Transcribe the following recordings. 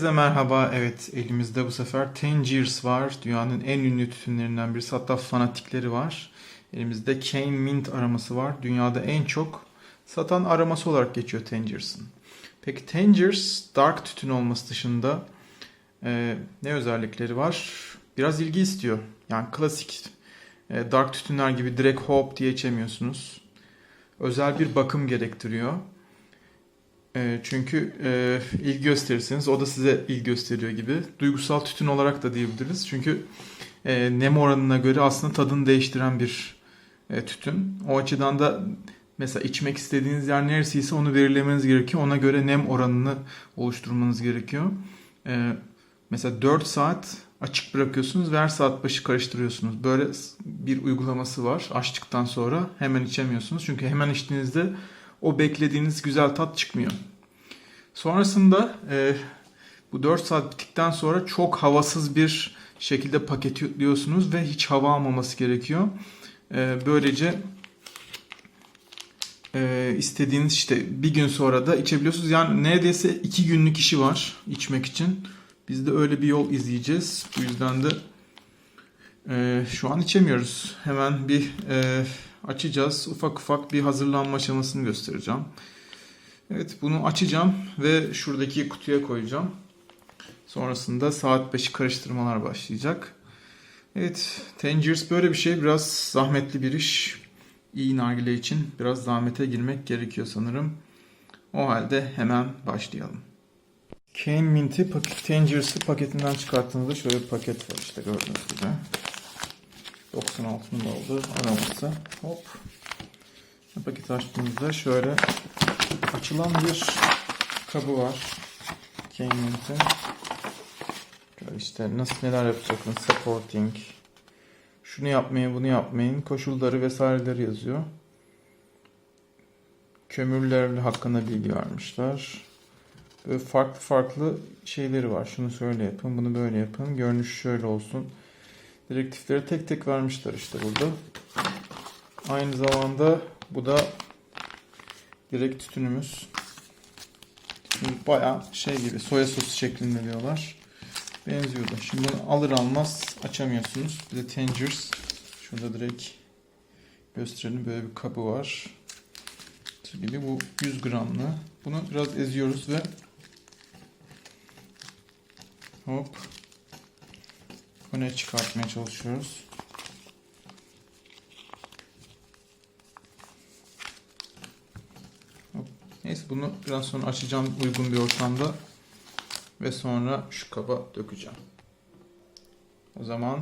Herkese merhaba. Evet, elimizde bu sefer Tangiers var. Dünyanın en ünlü tütünlerinden birisi. Hatta fanatikleri var. Elimizde Cane Mint aroması var. Dünyada en çok satan aroması olarak geçiyor Tangiers'ın. Peki Tangiers dark tütün olması dışında e, ne özellikleri var? Biraz ilgi istiyor. Yani klasik e, dark tütünler gibi direkt hop diye içemiyorsunuz. Özel bir bakım gerektiriyor. E, çünkü e, ilgi gösterirseniz o da size ilgi gösteriyor gibi. Duygusal tütün olarak da diyebiliriz. Çünkü e, nem oranına göre aslında tadını değiştiren bir e, tütün. O açıdan da mesela içmek istediğiniz yer neresiyse onu belirlemeniz gerekiyor. Ona göre nem oranını oluşturmanız gerekiyor. E, mesela 4 saat açık bırakıyorsunuz ve her saat başı karıştırıyorsunuz. Böyle bir uygulaması var. Açtıktan sonra hemen içemiyorsunuz. Çünkü hemen içtiğinizde o beklediğiniz güzel tat çıkmıyor. Sonrasında e, bu 4 saat bittikten sonra çok havasız bir şekilde paketliyorsunuz ve hiç hava almaması gerekiyor. E, böylece e, istediğiniz işte bir gün sonra da içebiliyorsunuz. Yani neredeyse 2 günlük işi var içmek için. Biz de öyle bir yol izleyeceğiz. Bu yüzden de e, şu an içemiyoruz. Hemen bir e, açacağız. Ufak ufak bir hazırlanma aşamasını göstereceğim. Evet bunu açacağım ve şuradaki kutuya koyacağım. Sonrasında saat 5'i karıştırmalar başlayacak. Evet Tangiers böyle bir şey. Biraz zahmetli bir iş. İyi nargile için biraz zahmete girmek gerekiyor sanırım. O halde hemen başlayalım. Cane Mint'i paket, Tangiers'ı paketinden çıkarttığınızda şöyle bir paket var işte gördüğünüz gibi. 96 numaralı aroması. Hop. Paketi açtığımızda şöyle açılan bir kabı var. Cane Mint'in. Şöyle işte nasıl neler yapacaksınız. Supporting. Şunu yapmayın, bunu yapmayın. Koşulları vesaireleri yazıyor. Kömürlerle hakkında bilgi vermişler. Böyle farklı farklı şeyleri var. Şunu şöyle yapın, bunu böyle yapın. Görünüş şöyle olsun. Direktifleri tek tek vermişler işte burada. Aynı zamanda bu da direkt tütünümüz. Şimdi bayağı şey gibi soya sosu şeklinde diyorlar. Benziyordu. Şimdi bunu alır almaz açamıyorsunuz. Bir de Tangiers. Şurada direkt gösterelim. Böyle bir kabı var. Gibi bu 100 gramlı. Bunu biraz eziyoruz ve hop öne çıkartmaya çalışıyoruz. Neyse bunu biraz sonra açacağım uygun bir ortamda ve sonra şu kaba dökeceğim. O zaman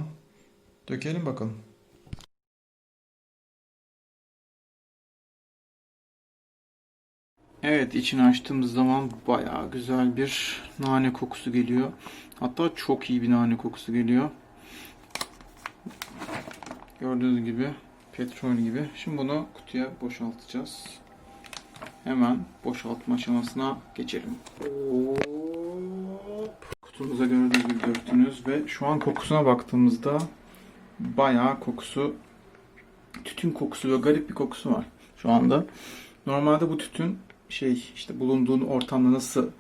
dökelim bakalım. Evet içini açtığımız zaman bayağı güzel bir nane kokusu geliyor. Hatta çok iyi bir nane kokusu geliyor. Gördüğünüz gibi petrol gibi. Şimdi bunu kutuya boşaltacağız. Hemen boşaltma aşamasına geçelim. Kutumuza gördüğünüz gibi döktünüz ve şu an kokusuna baktığımızda bayağı kokusu tütün kokusu ve garip bir kokusu var şu anda. Normalde bu tütün şey işte bulunduğun ortamda nasıl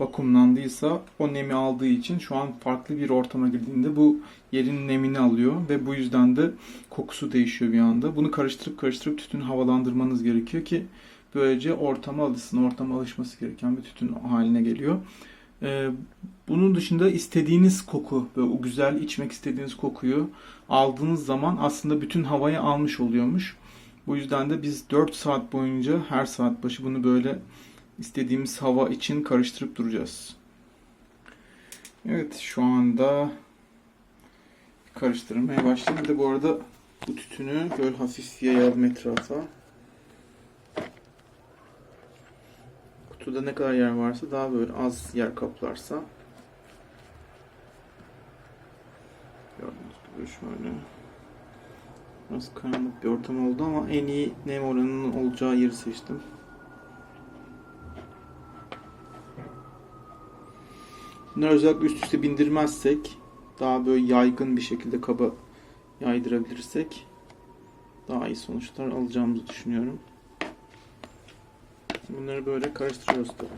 vakumlandıysa o nemi aldığı için şu an farklı bir ortama girdiğinde bu yerin nemini alıyor ve bu yüzden de kokusu değişiyor bir anda. Bunu karıştırıp karıştırıp tütünü havalandırmanız gerekiyor ki böylece ortama alışsın, ortama alışması gereken bir tütün haline geliyor. Ee, bunun dışında istediğiniz koku ve o güzel içmek istediğiniz kokuyu aldığınız zaman aslında bütün havayı almış oluyormuş. Bu yüzden de biz 4 saat boyunca her saat başı bunu böyle istediğimiz hava için karıştırıp duracağız. Evet şu anda karıştırmaya başladım. Bir de bu arada bu tütünü böyle hafif yayalım etrafa. Kutuda ne kadar yer varsa daha böyle az yer kaplarsa gördüğünüz gibi şöyle Biraz karanlık bir ortam oldu ama en iyi nem oranının olacağı yeri seçtim. Bunları özellikle üst üste bindirmezsek daha böyle yaygın bir şekilde kaba yaydırabilirsek daha iyi sonuçlar alacağımızı düşünüyorum. Bunları böyle karıştırıyoruz tabii.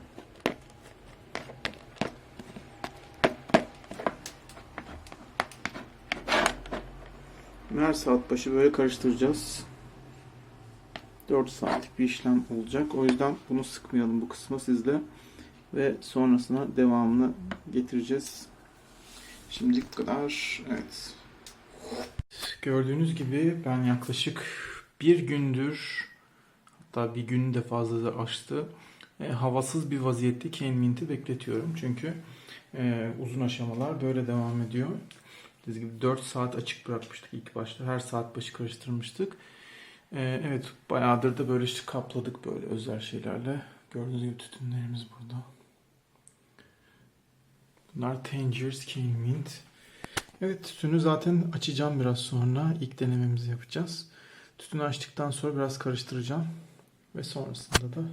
Her saat başı böyle karıştıracağız. 4 saatlik bir işlem olacak. O yüzden bunu sıkmayalım bu kısmı sizde ve sonrasına devamını getireceğiz. Şimdilik kadar. Evet. Gördüğünüz gibi ben yaklaşık bir gündür hatta bir gün de fazla da açtı. E, havasız bir vaziyette Cane Mint'i bekletiyorum. Çünkü e, uzun aşamalar böyle devam ediyor. Dediğim gibi 4 saat açık bırakmıştık ilk başta. Her saat başı karıştırmıştık. E, evet bayağıdır da böyle işte kapladık böyle özel şeylerle. Gördüğünüz gibi tütünlerimiz burada. Bunlar Tangiers Cane Mint. Evet tütünü zaten açacağım biraz sonra. İlk denememizi yapacağız. Tütünü açtıktan sonra biraz karıştıracağım. Ve sonrasında da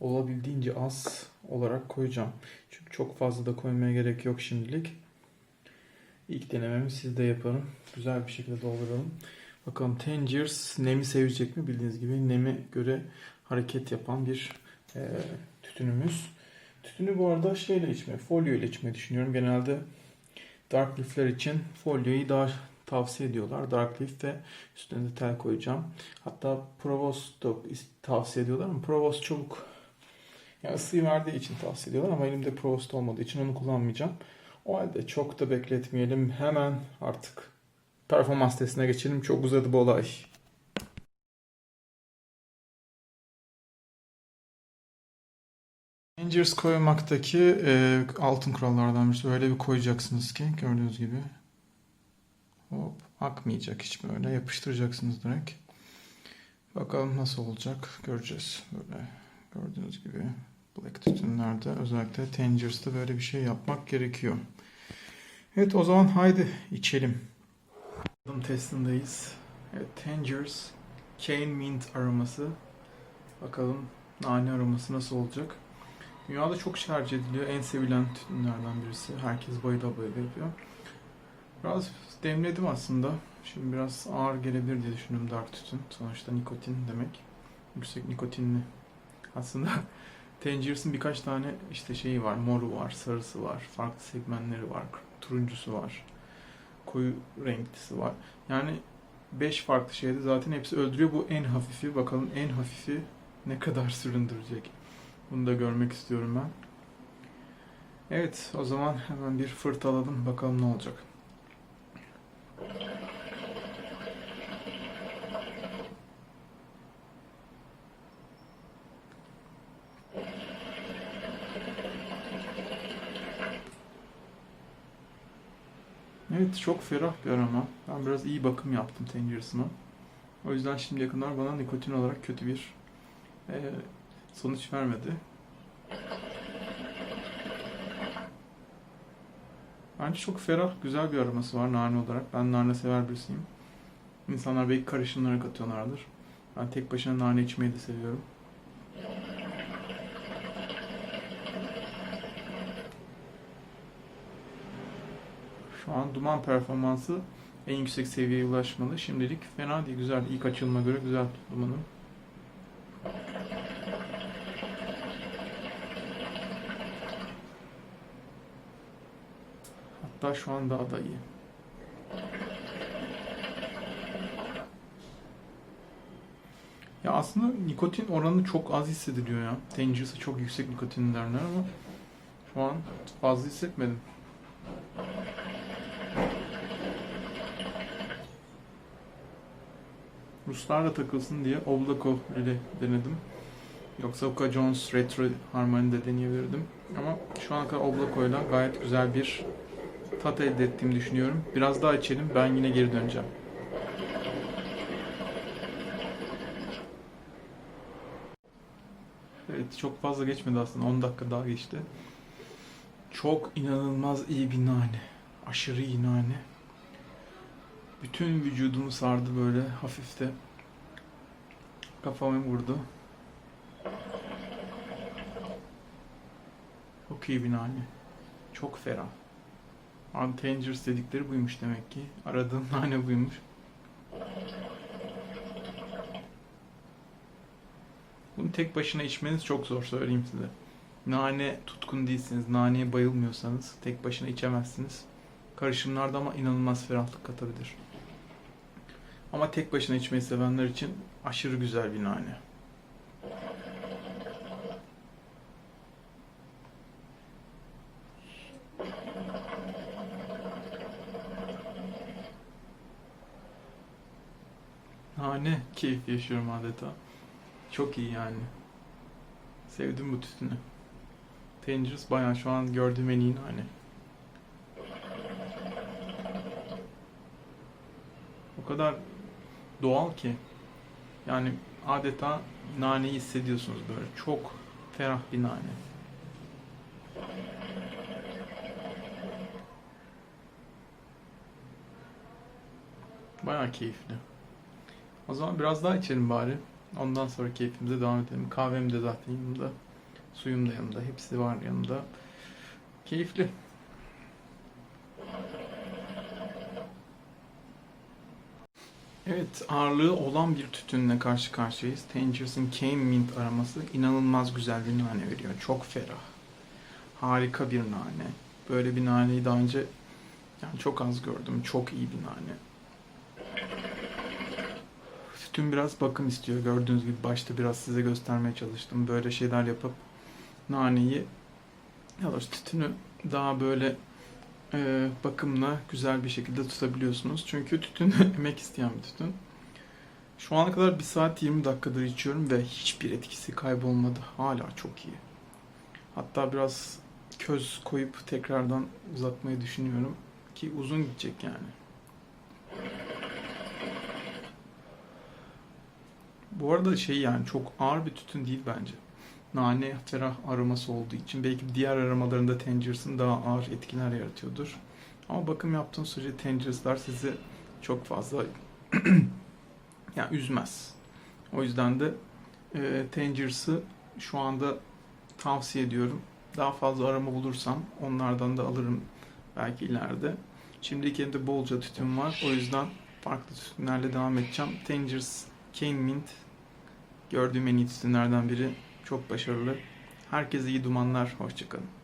olabildiğince az olarak koyacağım. Çünkü çok fazla da koymaya gerek yok şimdilik. İlk denememi sizde yaparım. Güzel bir şekilde dolduralım. Bakalım Tangiers nemi sevecek mi? Bildiğiniz gibi neme göre hareket yapan bir e, tütünümüz. Tütünü bu arada şeyle içme, folyo ile içmeyi düşünüyorum. Genelde Dark Leaf'ler için folyoyu daha tavsiye ediyorlar. Dark Leaf ve üstüne de tel koyacağım. Hatta Provost da tavsiye ediyorlar ama Provost çabuk yani ısıyı verdiği için tavsiye ediyorlar ama elimde Provost olmadığı için onu kullanmayacağım. O halde çok da bekletmeyelim. Hemen artık performans testine geçelim. Çok uzadı bu olay. Rangers koymaktaki e, altın kurallardan birisi. Öyle bir koyacaksınız ki gördüğünüz gibi. Hop akmayacak hiç böyle. Yapıştıracaksınız direkt. Bakalım nasıl olacak göreceğiz. Böyle gördüğünüz gibi Black tütünlerde özellikle Tangers'ta böyle bir şey yapmak gerekiyor. Evet o zaman haydi içelim. Adım testindeyiz. Evet Tangers Cane Mint aroması. Bakalım nane aroması nasıl olacak. Dünyada çok tercih ediliyor. En sevilen tütünlerden birisi. Herkes bayıla bayıla yapıyor. Biraz demledim aslında. Şimdi biraz ağır gelebilir diye düşündüm dark tütün. Sonuçta nikotin demek. Yüksek nikotinli. Aslında Tangers'ın birkaç tane işte şeyi var. Moru var, sarısı var, farklı segmentleri var, turuncusu var, koyu renklisi var. Yani 5 farklı şeyde zaten hepsi öldürüyor. Bu en hafifi. Bakalım en hafifi ne kadar süründürecek. Bunu da görmek istiyorum ben. Evet, o zaman hemen bir fırt alalım. Bakalım ne olacak. Evet, çok ferah bir aroma. Ben biraz iyi bakım yaptım tenceresine. O yüzden şimdiye kadar bana nikotin olarak kötü bir e, sonuç vermedi. Bence çok ferah, güzel bir aroması var nane olarak. Ben nane sever birisiyim. İnsanlar belki karışımlara katıyorlardır. Ben tek başına nane içmeyi de seviyorum. Şu an duman performansı en yüksek seviyeye ulaşmalı. Şimdilik fena değil, güzel. İlk açılma göre güzel dumanım. Hatta şu an daha da iyi. Ya aslında nikotin oranı çok az hissediliyor ya. Tangers'a çok yüksek nikotin derler ama şu an fazla hissetmedim. Ruslar da takılsın diye Oblako ile denedim. Yoksa Oka Jones Retro Harmony de deneyebilirdim. Ama şu ana kadar Oblako ile gayet güzel bir tat elde ettiğimi düşünüyorum. Biraz daha içelim. Ben yine geri döneceğim. Evet çok fazla geçmedi aslında. 10 dakika daha geçti. Çok inanılmaz iyi bir nane. Aşırı iyi nane. Bütün vücudumu sardı böyle hafif de. Kafamı vurdu. Çok iyi bir nane. Çok ferah. Untangers dedikleri buymuş demek ki. Aradığım nane buymuş. Bunu tek başına içmeniz çok zor söyleyeyim size. Nane tutkun değilsiniz, naneye bayılmıyorsanız tek başına içemezsiniz. Karışımlarda ama inanılmaz ferahlık katabilir. Ama tek başına içmeyi sevenler için aşırı güzel bir nane. Nane keyif yaşıyorum adeta. Çok iyi yani. Sevdim bu tütünü. Dangerous bayağı şu an gördüğüm en iyi nane. O kadar doğal ki. Yani adeta naneyi hissediyorsunuz böyle. Çok ferah bir nane. Bayağı keyifli. O zaman biraz daha içelim bari. Ondan sonra keyfimize devam edelim. Kahvem de zaten yanımda. Suyum da yanımda. Hepsi var yanımda. Keyifli. Evet, ağırlığı olan bir tütünle karşı karşıyayız. Tangers'ın Cane Mint aroması inanılmaz güzel bir nane veriyor. Çok ferah. Harika bir nane. Böyle bir naneyi daha önce yani çok az gördüm. Çok iyi bir nane. Tütün biraz bakım istiyor. Gördüğünüz gibi başta biraz size göstermeye çalıştım. Böyle şeyler yapıp naneyi ya da tütünü daha böyle e, bakımla güzel bir şekilde tutabiliyorsunuz. Çünkü tütün emek isteyen bir tütün. Şu ana kadar 1 saat 20 dakikadır içiyorum ve hiçbir etkisi kaybolmadı. Hala çok iyi. Hatta biraz köz koyup tekrardan uzatmayı düşünüyorum. Ki uzun gidecek yani. Bu arada şey yani çok ağır bir tütün değil bence. Nane, ferah aroması olduğu için belki diğer aromalarında Tangers'ın daha ağır etkiler yaratıyordur. Ama bakım yaptığınız sürece Tangers'lar sizi çok fazla yani üzmez. O yüzden de e, Tangers'ı şu anda tavsiye ediyorum. Daha fazla aroma bulursam onlardan da alırım belki ileride. Şimdiki elimde bolca tütün var. O yüzden farklı tütünlerle devam edeceğim. Tangers Cane Mint gördüğüm en iyi tütünlerden biri. Çok başarılı. Herkese iyi dumanlar. Hoşçakalın.